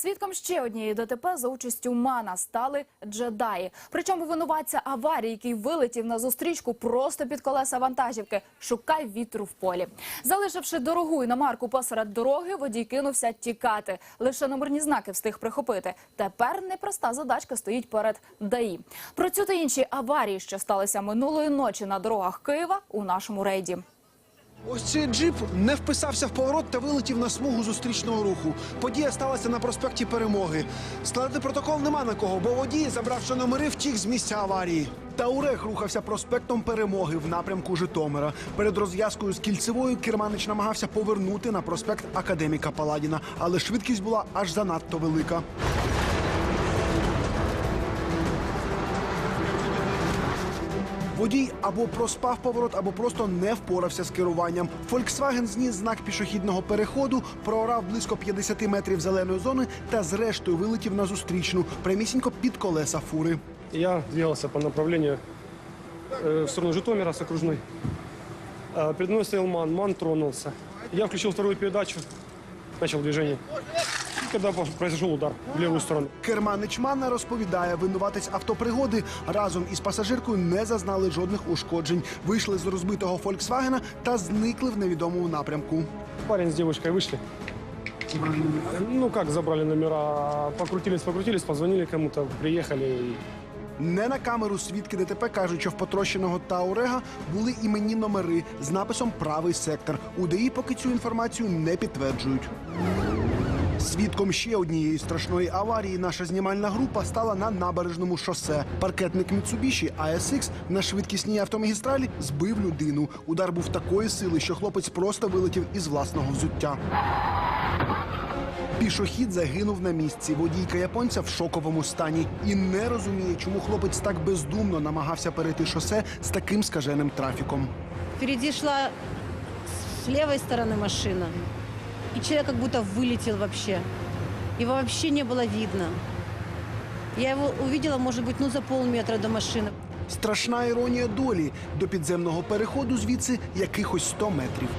Свідком ще однієї ДТП за участю Мана стали джедаї. Причому винуватця аварії, який вилетів на зустрічку просто під колеса вантажівки. Шукай вітру в полі. Залишивши дорогу іномарку посеред дороги, водій кинувся тікати. Лише номерні знаки встиг прихопити. Тепер непроста задачка стоїть перед ДАІ. Про цю та інші аварії, що сталися минулої ночі на дорогах Києва, у нашому рейді. Ось цей джип не вписався в поворот та вилетів на смугу зустрічного руху. Подія сталася на проспекті Перемоги. Складати протокол нема на кого, бо водій, забравши номери, втік з місця аварії. Таурех рухався проспектом Перемоги в напрямку Житомира. Перед розв'язкою з кільцевою керманич намагався повернути на проспект Академіка Паладіна, але швидкість була аж занадто велика. Водій або проспав поворот, або просто не впорався з керуванням. Volkswagen зніс знак пішохідного переходу, проорав близько 50 метрів зеленої зони та зрештою вилетів на зустрічну, прямісінько під колеса фури. Я двигался по направлению э, в сторону Житомира с окружной. А, Передо мной МАН, МАН тронулся. Я включил вторую передачу, начал движение. Когда произошел удар в левую сторону. Керманич Манна розповідає, винуватець автопригоди разом із пасажиркою не зазнали жодних ушкоджень. Вийшли з розбитого Фольксвагена та зникли в невідомому напрямку. Парень с девушкой вышли. Ну как забрали номера, покрутились, покрутились, позвонили кому-то, приехали. и Не на камеру свідки ДТП кажуть, що в потрощеного Таурега були іменні номери з написом Правий сектор. УДІ поки цю інформацію не підтверджують. Свідком ще однієї страшної аварії наша знімальна група стала на набережному шосе. Паркетник Mitsubishi ASX на швидкісній автомагістралі збив людину. Удар був такої сили, що хлопець просто вилетів із власного взуття. Пішохід загинув на місці. Водійка японця в шоковому стані і не розуміє, чому хлопець так бездумно намагався перейти шосе з таким скаженим трафіком. Впереди шла с левой стороны машина И человек как будто вылетел вообще. Его вообще не было видно. Я его увидела, может быть, ну за полметра до машины. Страшна іронія долі до підземного переходу звідси якихось 100 метрів.